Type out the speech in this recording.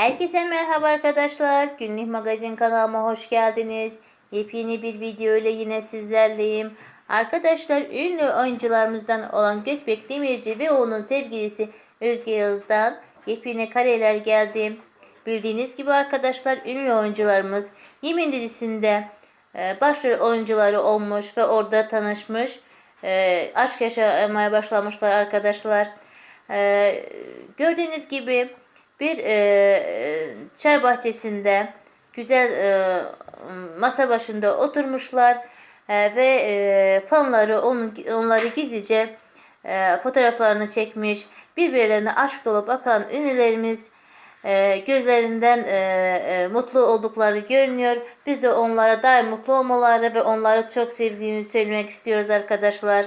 Herkese merhaba arkadaşlar. Günlük magazin kanalıma hoş geldiniz. Yepyeni bir video ile yine sizlerleyim. Arkadaşlar ünlü oyuncularımızdan olan Gökbek Demirci ve onun sevgilisi Özge Yağız'dan yepyeni kareler geldi. Bildiğiniz gibi arkadaşlar ünlü oyuncularımız Yemin dizisinde e, başrol oyuncuları olmuş ve orada tanışmış. E, aşk yaşamaya başlamışlar arkadaşlar. E, gördüğünüz gibi bir e, e, çay bahçesinde güzel e, masa başında oturmuşlar E, ve e, fanları onun, onları gizlice e, fotoğraflarını çekmiş. Birbirlerine aşk dolu bakan ünlülerimiz e, gözlerinden e, e, mutlu oldukları görünüyor. Biz de onlara daim mutlu olmaları ve onları çok sevdiğimizi söylemek istiyoruz arkadaşlar.